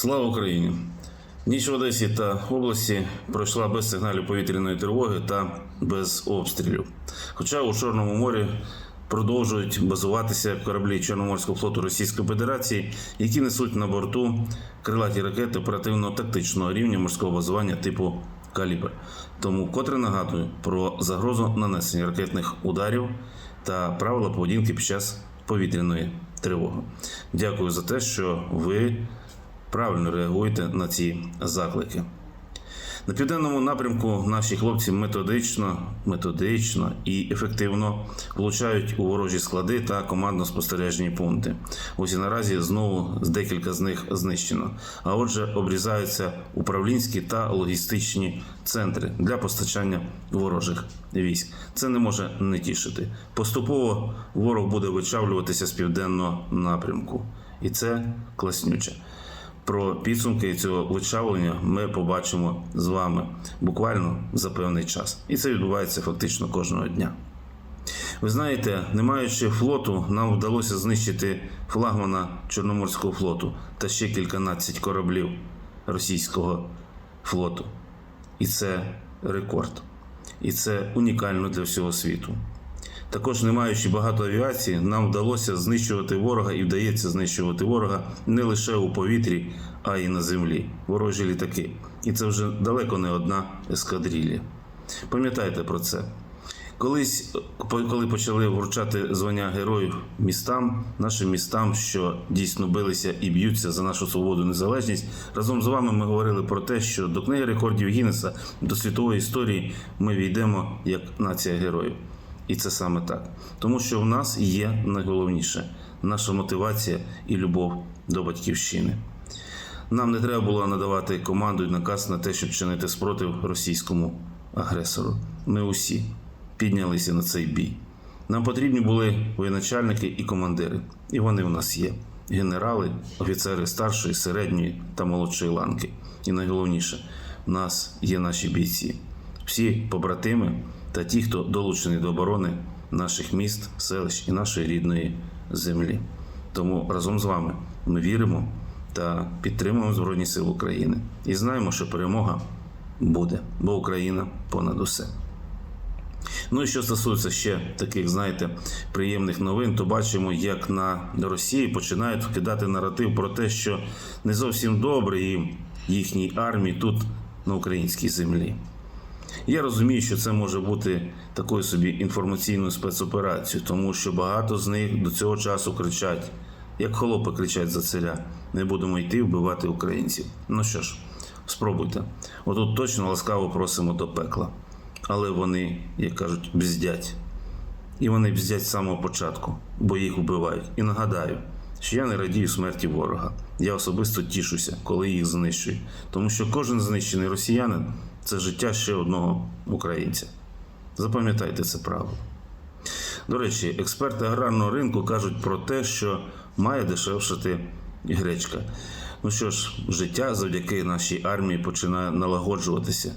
Слава Україні! Ніч в Одесі та області пройшла без сигналів повітряної тривоги та без обстрілів. Хоча у Чорному морі продовжують базуватися кораблі Чорноморського флоту Російської Федерації, які несуть на борту крилаті ракети оперативно-тактичного рівня морського базування типу Калібр. Тому вкотре нагадую про загрозу нанесення ракетних ударів та правила поведінки під час повітряної тривоги. Дякую за те, що ви правильно реагуєте на ці заклики. На південному напрямку наші хлопці методично, методично і ефективно влучають у ворожі склади та командно-спостережні пункти. Ось і наразі знову декілька з них знищено. А отже, обрізаються управлінські та логістичні центри для постачання ворожих військ. Це не може не тішити. Поступово ворог буде вичавлюватися з південного напрямку, і це класнюче. Про підсумки цього вичавлення ми побачимо з вами буквально за певний час. І це відбувається фактично кожного дня. Ви знаєте, не маючи флоту, нам вдалося знищити флагмана Чорноморського флоту та ще кільканадцять кораблів російського флоту. І це рекорд. І це унікально для всього світу. Також, не маючи багато авіації, нам вдалося знищувати ворога і вдається знищувати ворога не лише у повітрі, а й на землі. Ворожі літаки. І це вже далеко не одна ескадрилля. Пам'ятайте про це. Колись, коли почали вручати звання героїв містам, нашим містам, що дійсно билися і б'ються за нашу свободу незалежність, разом з вами ми говорили про те, що до книги рекордів Гіннеса, до світової історії ми війдемо як нація героїв. І це саме так. Тому що в нас є найголовніше наша мотивація і любов до батьківщини. Нам не треба було надавати команду і наказ на те, щоб чинити спротив російському агресору. Ми усі піднялися на цей бій. Нам потрібні були воєначальники і командири, і вони в нас є: генерали, офіцери старшої, середньої та молодшої ланки. І найголовніше, в нас є наші бійці, всі побратими та ті, хто долучений до оборони наших міст, селищ і нашої рідної землі. Тому разом з вами ми віримо та підтримуємо Збройні Сили України і знаємо, що перемога буде, бо Україна понад усе. Ну і що стосується ще таких, знаєте, приємних новин, то бачимо, як на Росії починають вкидати наратив про те, що не зовсім добре їм їхній армії тут на українській землі. Я розумію, що це може бути такою собі інформаційною спецоперацією, тому що багато з них до цього часу кричать, як холопи кричать за царя, не будемо йти вбивати українців. Ну що ж, спробуйте. Отут точно ласкаво просимо до пекла. Але вони, як кажуть, бздять. І вони бздять з самого початку, бо їх вбивають. І нагадаю, що я не радію смерті ворога. Я особисто тішуся, коли їх знищують. Тому що кожен знищений росіянин це життя ще одного українця. Запам'ятайте це правило. До речі, експерти аграрного ринку кажуть про те, що має дешевшати гречка. Ну що ж, життя завдяки нашій армії починає налагоджуватися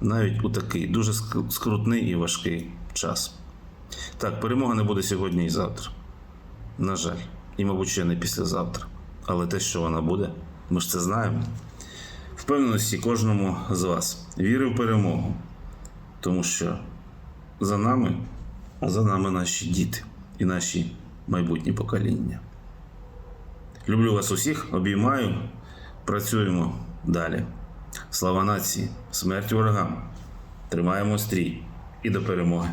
навіть у такий дуже скрутний і важкий час. Так, перемога не буде сьогодні і завтра. На жаль, і, мабуть, ще не післязавтра. Але те, що вона буде, ми ж це знаємо. Впевненості кожному з вас. Віри в перемогу. Тому що за нами, а за нами наші діти і наші майбутні покоління. Люблю вас усіх, обіймаю, працюємо далі. Слава нації, смерть ворогам. Тримаємо стрій і до перемоги.